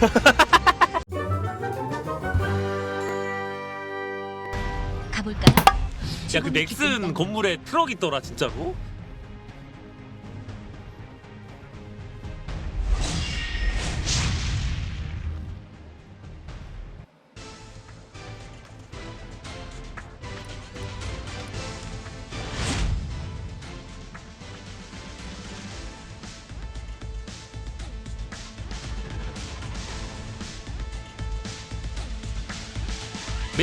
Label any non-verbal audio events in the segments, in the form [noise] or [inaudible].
[laughs] 가볼까요? 야그 넥슨 건물에 트럭 있더라 진짜로?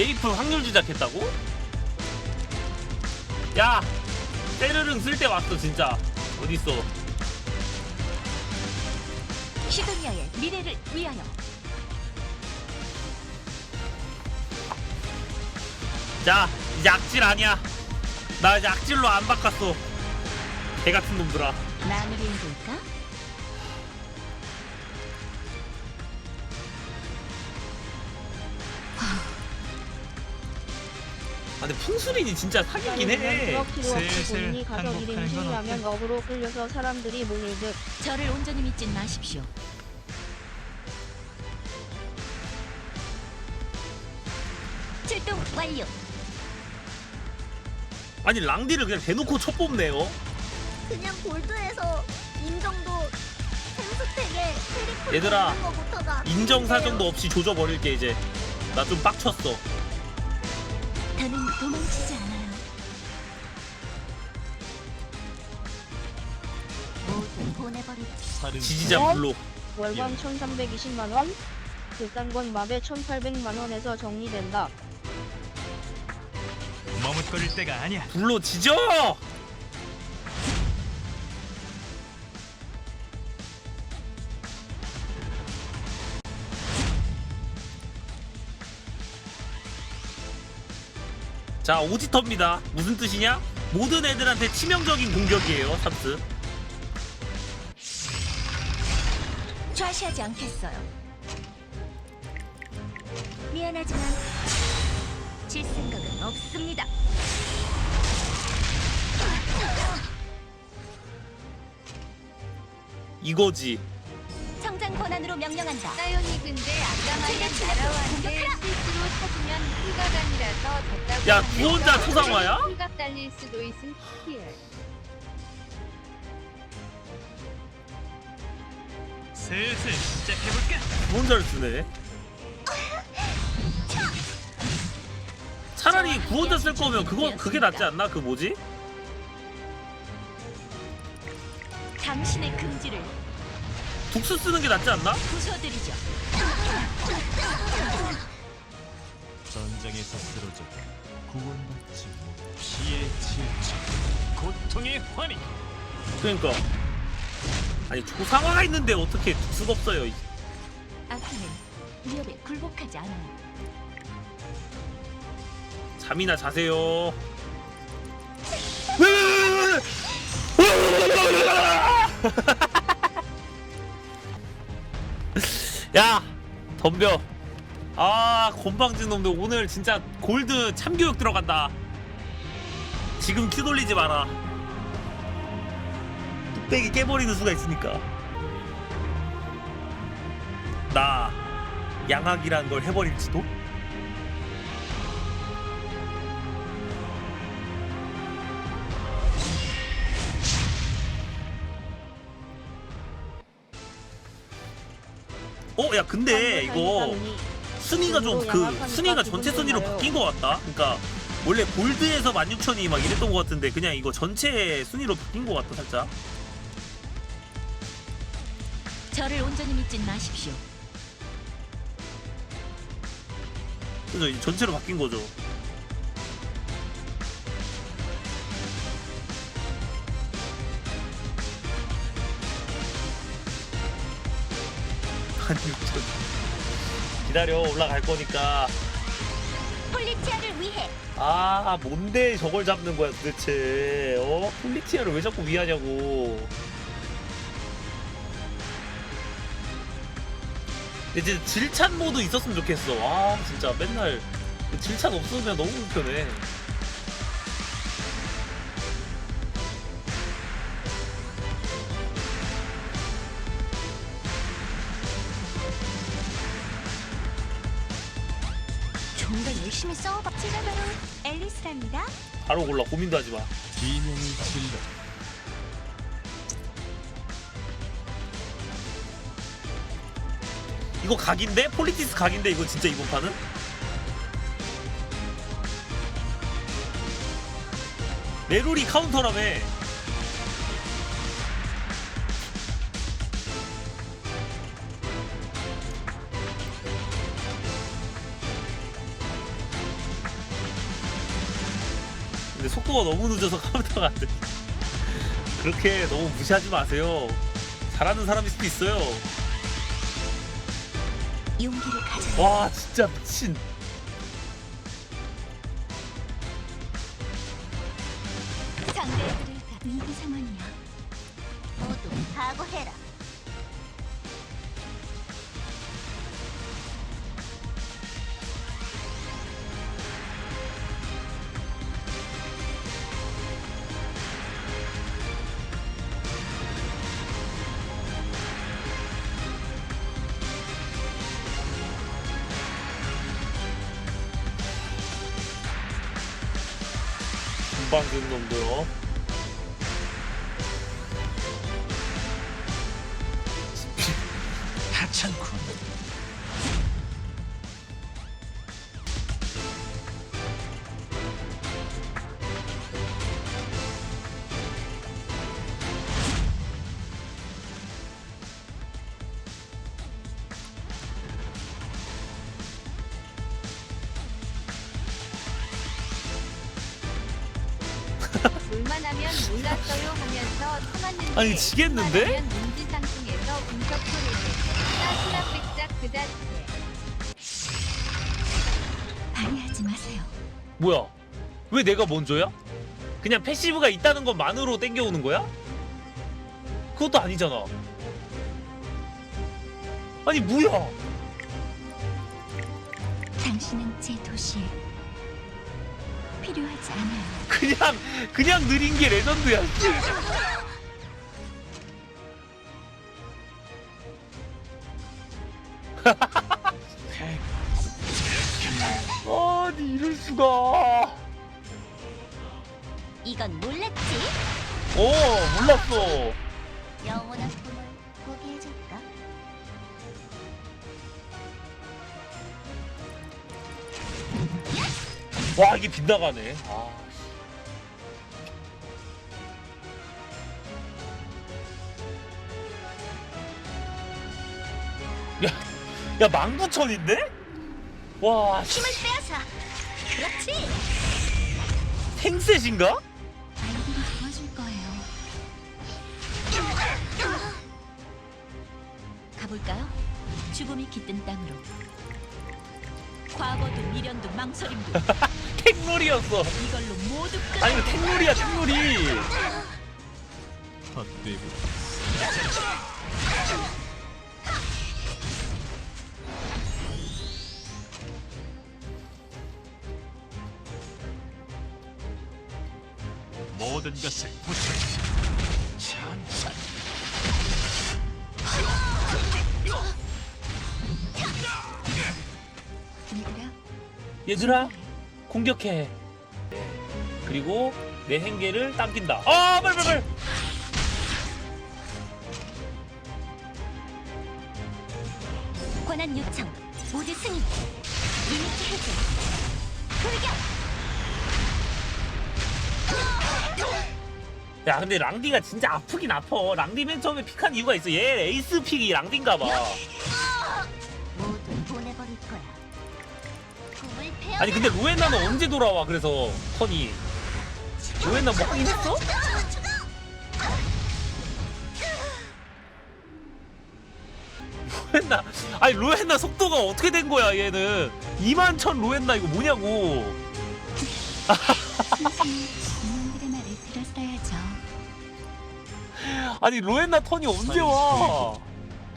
메이플 확률 조작했다고? 야! 때르릉 쓸 때 왔어 진짜 어딨어 시도니아의 미래를 위하여 자 이제 악질 아니야 나 이제 악질로 안 바꿨어 개 같은 놈들아 마무리해 볼까? 아 근데 풍수린이 진짜 사기긴 해. 슬슬 이름 건 신이라면 업으로 끌려서 사람들이 모일 듯 저를 온전히 믿진 마십시오. 출동 완료. 아니 랑디를 그냥 대놓고 첫 뽑네요. 그냥 골드에서 인정도 템스택에 트리플 얘들아, 거부터가 인정 사정도 없이 조져버릴게 이제. 나 좀 빡쳤어 도망치지 않아요. 모두 보내버리 지. 지지자 불로 월간 1320만 원? 일단권 맙에 1800만 원에서 정리된다. 머뭇거릴 때가 아니야. 불로 지져 자 오지터입니다 무슨 뜻이냐 모든 애들한테 치명적인 공격이에요 탑스 좌시하지 않겠어요. 미안하지만 질 생각은 없습니다. 이거지 성장 권한으로 명령한다. 사연이 근데 아까 마냥 날아왔는데 실수로 찾으면 풀각아니라서 됐다고 야, 구원자 초상화야? 풀각 달릴 수도 있음 피해. 슬슬 시작해볼까? 구원자를 쓰네. 차라리 구원자 쓸 거면 그거 그게 낫지 않나? 그 뭐지? 당신의 북수 쓰는 게 낫지 않나 부숴드리죠. 전장에서 쓰러져 구원받지 못 피의 질주 고통의 환희 그러니까 아니 조상화가 있는데 어떻게 수가 없어요 이- 아크는 위협에 굴복하지 않아요. 잠이나 자세요 야 덤벼. 아 건방진 놈들 오늘 진짜 골드 참교육 들어간다. 지금 큐 돌리지 마라. 뚝배기 깨버리는 수가 있으니까. 나 양악이란 걸 해버릴지도? 어, 야, 근데 이거 순위가 좀 그 순위가 전체 순위로 바뀐 것 같다. 그러니까 원래 골드에서 16,000이 막 이랬던 것 같은데 그냥 이거 전체 순위로 바뀐 것 같다 살짝. 저를 온전히 믿진 마십시오. 그래서 전체로 바뀐 거죠. 6천. [laughs] 기다려 올라갈 거니까. 폴리티아를 위해 아 뭔데 저걸 잡는 거야 도대체 어? 폴리티아를 왜 자꾸 위하냐고 진짜 질찬 모드 있었으면 좋겠어 아 진짜 맨날 그 질찬 없으면 너무 불편해 열심히 싸워봐. 제가 바로 앨리스랍니다. 바로 골라 고민도 하지 마 비명을 질러 이거 각인데? 폴리티스 각인데 이거 진짜 이번 판은? 메로리 카운터라며 속도가 너무 늦어서 [laughs] 카운터가 안 돼. 그렇게 너무 무시하지 마세요. 잘하는 사람일 수도 있어요. 용기를 가져. 와 진짜 미친 상대해드릴까? 위기 상황이야. 모두 각오해라. 몰랐어요 아니, 지겠는데? 소리를 그 자체 방해하지 마세요. 뭐야 왜 내가 먼저야? 그냥 패시브가 있다는 것만으로 땡겨오는 거야? 그것도 아니잖아 아니 뭐야 당신은 제 도시에 필요하지 않아요. 그냥 그냥 느린 게 레전드야 [laughs] 아니 이럴 수가 이건 몰랐지? 어 몰랐어 영원한 와 이게 빗나가네 아. 야, 야 망구천인데? 와 씨, 힘을 빼앗아. 그렇지. 생셋인가? 아이들이 도와줄 거예요. 가볼까요? 죽음이 깃든 땅으로. 과거도 미련도 망설임도 [laughs] 탱놀이였어. 이걸로 모두 끝. 아니 이거 탱놀이야 탱놀이. 헛되고 모든 것을 천천 얘들아, 얘들아 공격해 그리고 내 행계를 당긴다 아 빨리 권한 요청. 모두 승인. 리미트 해제. 돌격. 야 근데 랑디가 진짜 아프긴 아파 랑디 맨 처음에 픽한 이유가 있어 얘 에이스 픽이 랑디인가봐 아니 근데 로엔나는 언제 돌아와 그래서 턴이? 로엔나 뭐 하긴 했어? 로엔나 아니 로엔나 속도가 어떻게 된 거야 얘는? 2만 천 로엔나 이거 뭐냐고. 선생님, 이놈들의 말을 들었어야죠. 아니 로엔나 턴이 언제 와?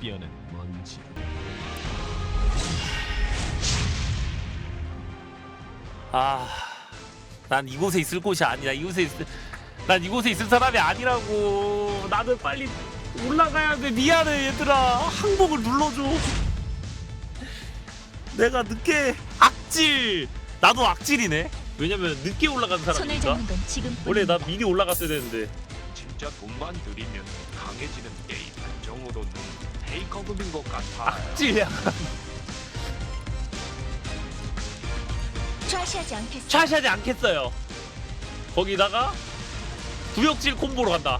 뼈는 아, 난 이곳에 있을 곳이 아니야. 이곳에 있을, 난 이곳에 있을 사람이 아니라고. 나는 빨리 올라가야 돼. 미안해, 얘들아. 항복을 눌러줘. 내가 늦게 악질. 나도 악질이네. 왜냐면 늦게 올라간 손을 사람이니까. 잡는 건 지금 원래 나 미리 올라갔어야 되는데. 진짜 돈만 들이면 강해지는 게임 한정으로는 테이커급인 것 같아. 악질이야. 좌시하지 않겠어. 차시하지 않겠어요. 거기다가 구역질 콤보로 간다.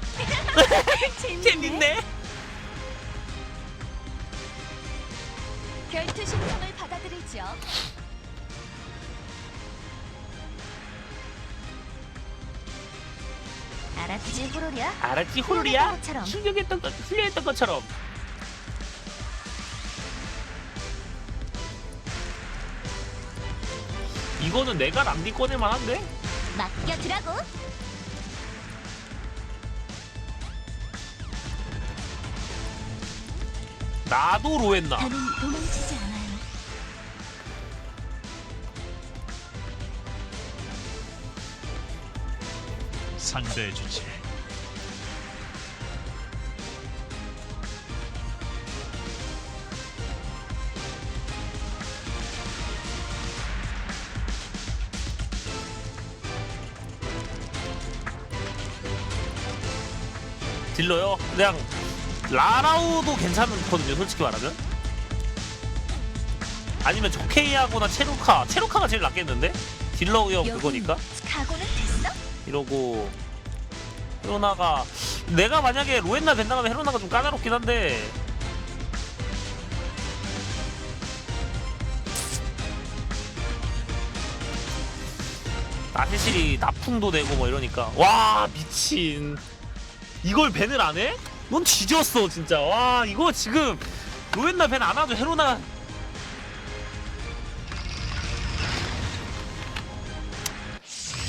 [laughs] 재밌네. 결투 신청을 받아들이죠. 알았지 호로리야? 알았지? 것처럼. 출격했던 것, 훈련했던 것처럼. 이거는 내가 람디 꺼낼 만 한데? 맡겨두라고. 나도 로했나? 저는 도망치지 않아요. 상대해 주지. 딜러요? 그냥 라라우도 괜찮거든요 솔직히 말하면 아니면 조케이하거나 체루카 체루카가 제일 낫겠는데? 딜러요 그거니까 각오는 됐어? 이러고 헤로나가 내가 만약에 로엔나 벤당하면 헤로나가 좀 까다롭긴 한데 나세실이 납풍도 되고 뭐 이러니까 와 미친 이걸 밴을 안 해? 넌 뒤졌어 진짜 와 이거 지금 로엔나 밴안 하도 헤로나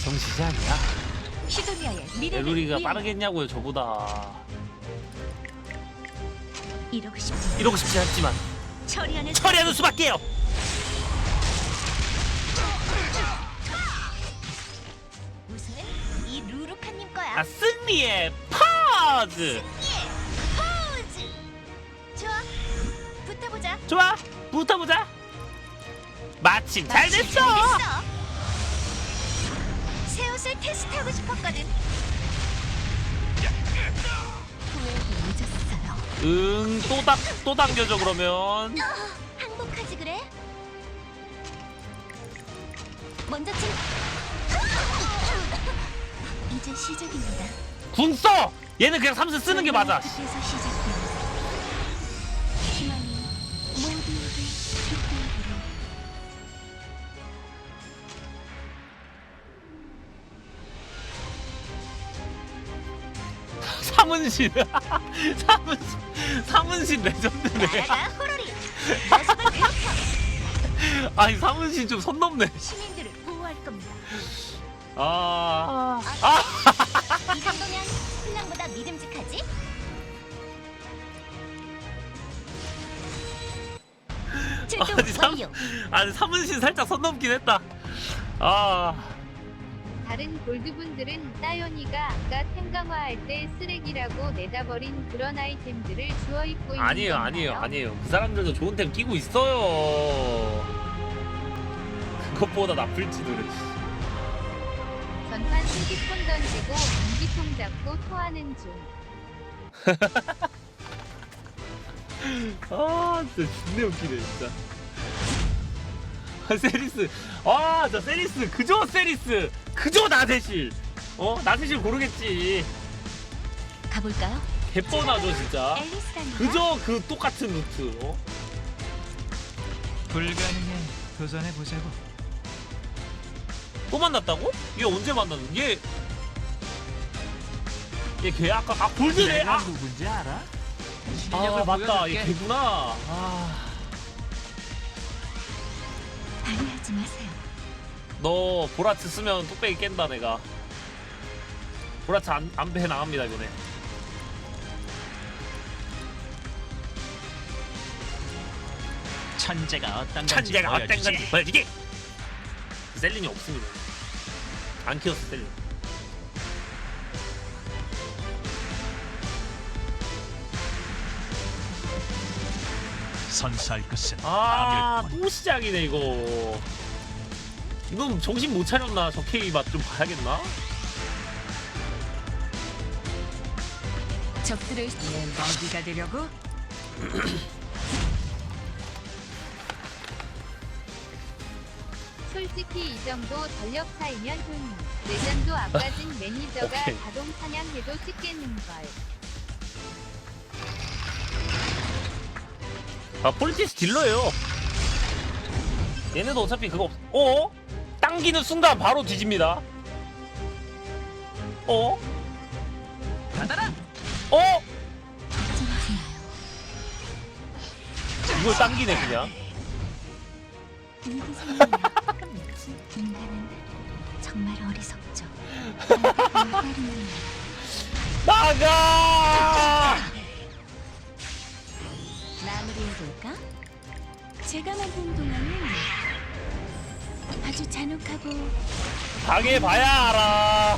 정시지 아니야 미래를 위해 빠르겠냐고요 저보다 이러고 싶지. 이러고 싶지 않지만 처리하는 처리하는 수밖에요 우승은 이 루루카님 거야. 아 승리의 파 즈 포즈. 좋아. 붙어보자. 좋아 붙어보자 마침 잘 마침 됐어 잘 됐어. 새 옷을 테스트하고 싶었거든. 후회도 늦었어요. 응 또 당 또 당겨줘 그러면 항복하지 그래? 먼저 친. 이제 시작입니다. 궁 써 얘는 그냥 삼스 쓰는 게 맞아. 사문신 사문신 사문신 레전드네 나라가 호로리. [laughs] 아니 사문신 좀 선 넘네 시민들을 보호할 겁니다. 아, 아 출동 아니, 삼- 완료. 아니 사문신 살짝 선 넘긴 했다 아 다른 골드분들은 따연이가 아까 탱강화할 때 쓰레기라고 내다버린 그런 아이템들을 주워 입고 있는 아니에요? 아니에요 아니에요 그 사람들도 좋은 템 끼고 있어요 그것보다 나쁠지도 그래 전판 수기폰 던지고 전기통 잡고 토하는 중. [laughs] 아 진짜 존나 웃기네 진짜 아 [laughs] 세리스. 아저 세리스. 그저 세리스. 그저 나세실. 어? 나세실 고르겠지. 가볼까요? 개뻔하죠 진짜. 앨리스랍니다. 그저 그 똑같은 루트 어? 불가능해. 도전해 보자고. 또 만났다고? 얘 언제 만났는 얘? 얘걔 아까 아 골드네. 내가 아, 누군지 알아? 아 실력을 맞다. 얘 보여줄게. 걔구나. 아, 하지 마세요. 너 보라트 쓰면 뚝배기 깬다 내가. 보라트 안, 안배 나갑니다 이번에. 천재가 어떤 건지 천재가 어떤. 건지 보여주기 셀린이 없습니다. 안 키웠어 셀린 선사할 것은 아, 아밀뿐. 또 시작이네 이거. 이놈 정신 못 차렸나? 저 K 맛 좀 봐야겠나? 적들을 내 먹이가 되려고? [clears throat] 솔직히 이 정도 전력 차이면 흠. 레전도 아까진 매니저가 오케이. 자동 사냥해도 찍겠는걸. 아 폴리티스 딜러예요. 얘네도 어차피 그거 없. 어? 당기는 순간 바로 뒤집니다. 어? 받아라! 어? 이걸 당기네 그냥. 인간은 정말 어리석죠. 나가! 마무리해볼까? 제가 만든 동화는 아주 잔혹하고 당해봐야 알아.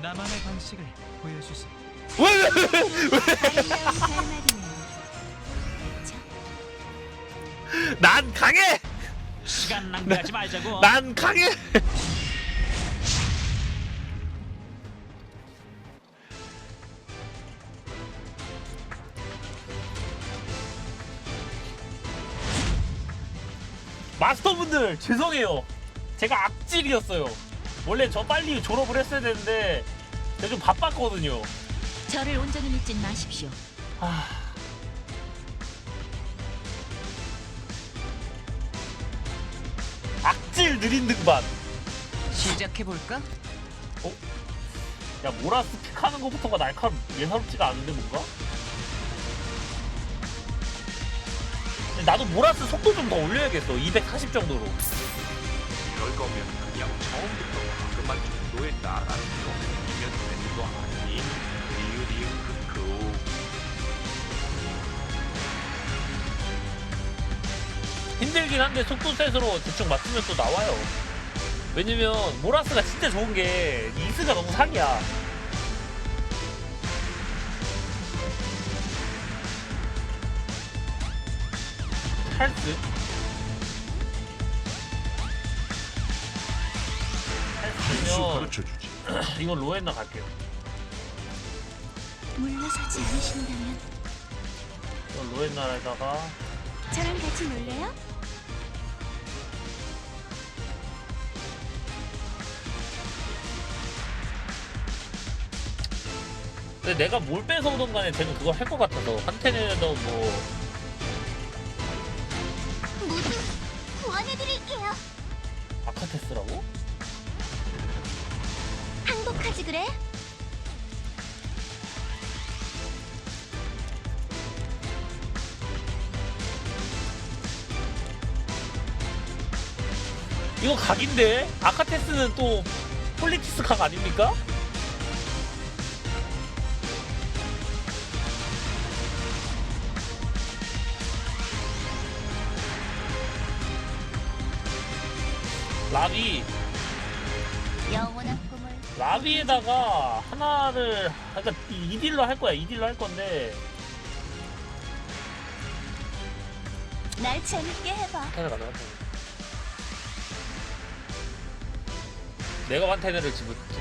나만의 방식을 보여주세요. 왜, 왜? 아름다운 결말이네요. 그렇죠? 난 강해! 시간 낭비하지 말자고. 난 강해! 마스터분들 죄송해요. 제가 악질이었어요. 원래 저 빨리 졸업을 했어야 되는데 제가 좀 바빴거든요. 저를 온전히 믿진 마십시오. 아... 악질 느린 등반. 시작해볼까? 야 모라 스 픽하는 것부터가 날카롭 예사롭지가 않은데 뭔가? 나도 모라스 속도 좀 더 올려야겠어. 240 정도로. 그럴 거면 그냥 처음부터 그만 정도에 따라가면 되는 거 아니? 리으리으 크크 힘들긴 한데 속도 셋으로 대충 맞추면 또 나와요. 왜냐면 모라스가 진짜 좋은 게 이스가 너무 사기야 찰스 찰스면 주지. 이건 로엔나 갈게요. 물러서지 않으신다면 이건 로엔나에다가 저랑 같이 놀래요? 근데 내가 뭘 뺏어오던 간에 쟤는 그걸 할 것 같아서. 한테는 뭐 아카테스라고? 항복하지 그래? 이거 각인데? 아카테스는 또 폴리티스 각 아닙니까? 라비. 영원한 꿈을 라비에다가 하나를 그러니까 이 딜로 할 거야. 이 딜로 할 건데. 날 재밌게 해봐. 환테네 가자 환테네 내가 환테네를 집어줄게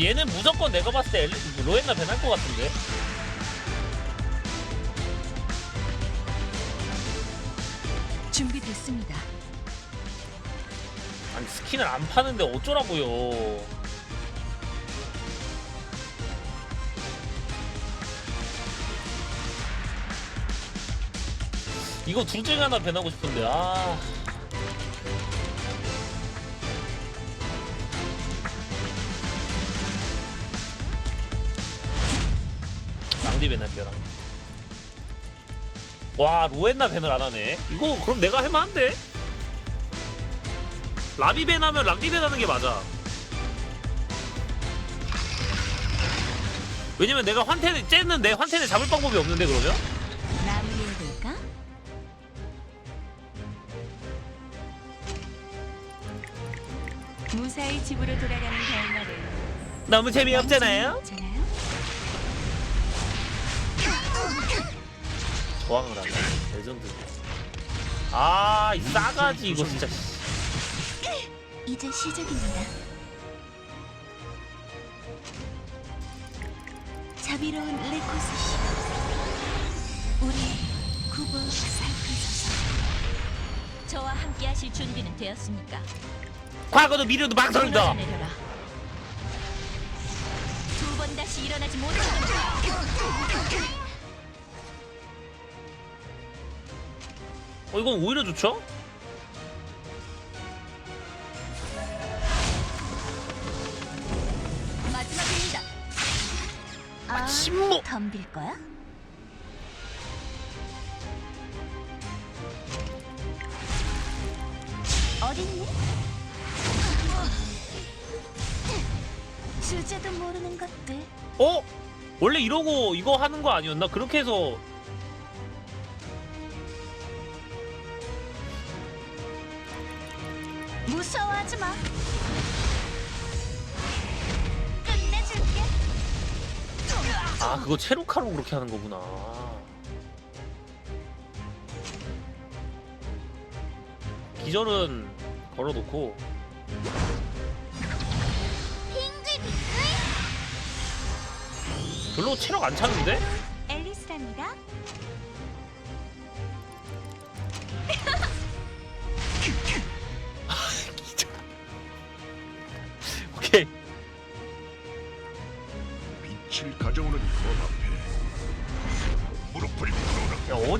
얘는 무조건 내가 봤을 때 엘리, 로엔나 변할 것 같은데? 준비됐습니다. 아니 스킨을 안 파는데 어쩌라고요? 이거 둘 중에 하나 변하고 싶은데 아 벼랑 와 로엔나 밴을 안 하네 이거 그럼 내가 할만한데 라비벤 하면 랑디벤 하는 게 맞아. 왜냐면 내가 환테네 쟤는 내 환테네 잡을 방법이 없는데 그러면? 마무리해볼까? 무사히 집으로 돌아가는 결말을 너무 재미없잖아요? 있잖아요. 저항을 하네 레전드 아이 싸가지 이거 진짜 이제 시작입니다. 자비로운 레코스 씨, 우리 굽어 살피소서. 저와 함께하실 준비는 되었습니까? 과거도 미래도 망설인다 내려라. 두 번 다시 일어나지 못하는 어 이건 오히려 좋죠? 마지막입니다. 아 침묵 덤빌 거야? 어딨니? 주제도 모르는 것들. 어? 원래 이러고 이거 하는 거 아니었나? 그렇게 해서 아 그거 체루카로 그렇게 하는 거구나 기절은 걸어놓고 별로 체력 안 차는데? 앨리스랍니다.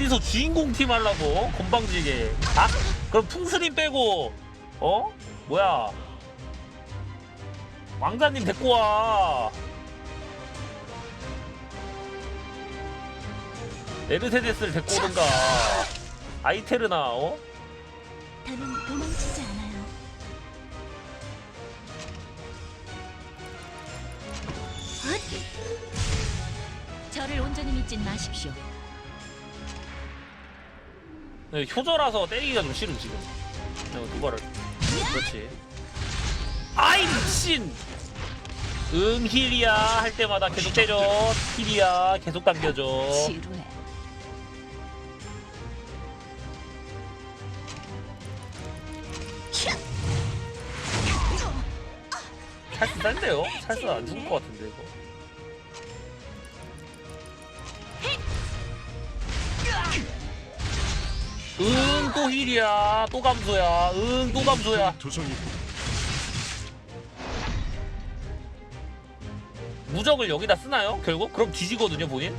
어디서 주인공 팀 하려고 건방지게. 아? 그럼 풍스님 빼고 어? 뭐야? 왕자님 데리고 와. 메르세데스를 데리고 오든가. 아이테르나 어? 더는 도망치지 않아요. 저를 온전히 믿진 마십시오. 네, 효저라서 때리기가 좀 싫음 지금. 내가 두 발을 그렇지. 아이 미친 응 힐이야 할 때마다 계속 때려. 힐이야 계속 당겨줘. 지루해. 찰스 싼데요? 찰스 안 죽을 것 같은데 이거 응 또 힐이야. 또 감소야. 응 또 감소야. 무적을 여기다 쓰나요? 결국? 그럼 뒤지거든요 본인?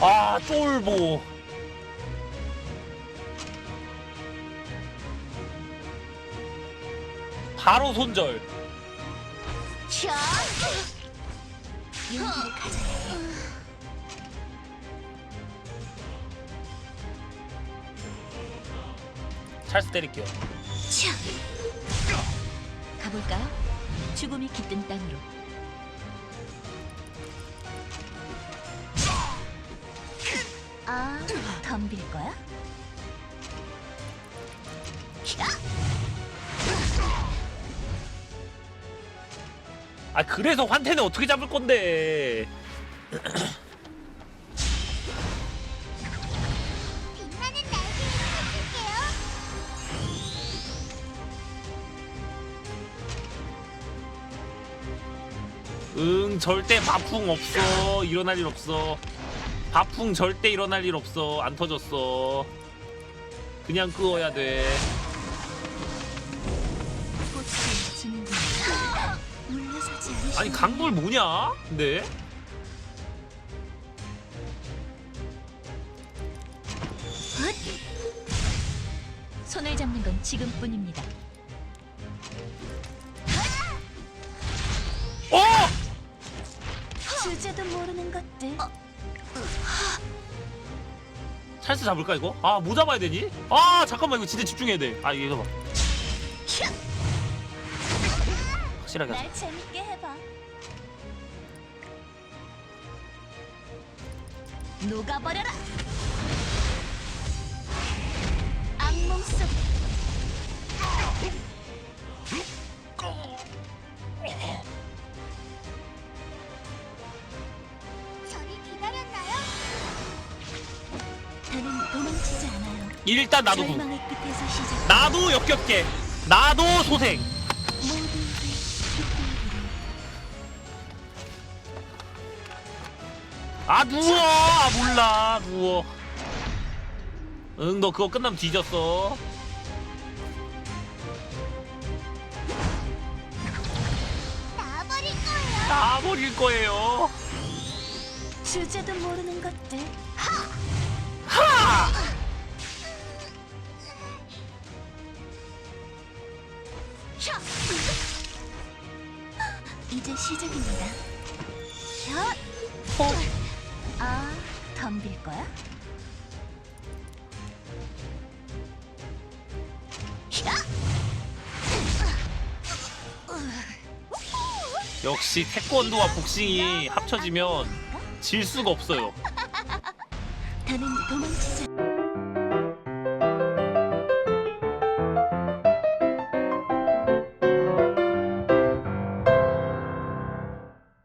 아 쫄보. 바로 손절 용기를 가져야 해. 찰스 때릴게요 가볼까요? 죽음이 깃든 땅으로. 아, 덤빌 거야? 아 그래서 환태는 어떻게 잡을 건데? 빛나는 날개를 펼칠게요. 응 절대 바풍 없어. 일어날 일 없어. 바풍 절대 일어날 일 없어. 안 터졌어. 그냥 끄어야 돼 아니 강돌 뭐냐 근데 손을 잡는 건 지금뿐입니다. 어! 주제도 모르는 것들. 찰스 잡을까 이거? 아 뭐 잡아야 되니? 아 잠깐만 이거 진짜 집중해야 돼 아 이거 봐 확실하게 하자 날 재밌게 해봐. 녹아버려라. 악몽 속 저를 기다렸나요? 나는 도망치지 않아요. 일단 나도 구. 절망의 끝에서 시작. 나도 역겹게. 나도 소생. 아 누워. 아 몰라. 누워. 응 너 그거 끝나면 뒤졌어. 나버릴 거예요. 다 버릴 거예요. 주제도 모르는 것들. 하! 이제 시작입니다. 샷. 어? 아, 덤빌 거야? 역시 태권도와 복싱이 합쳐지면 질 수가 없어요. 나는 도망치지.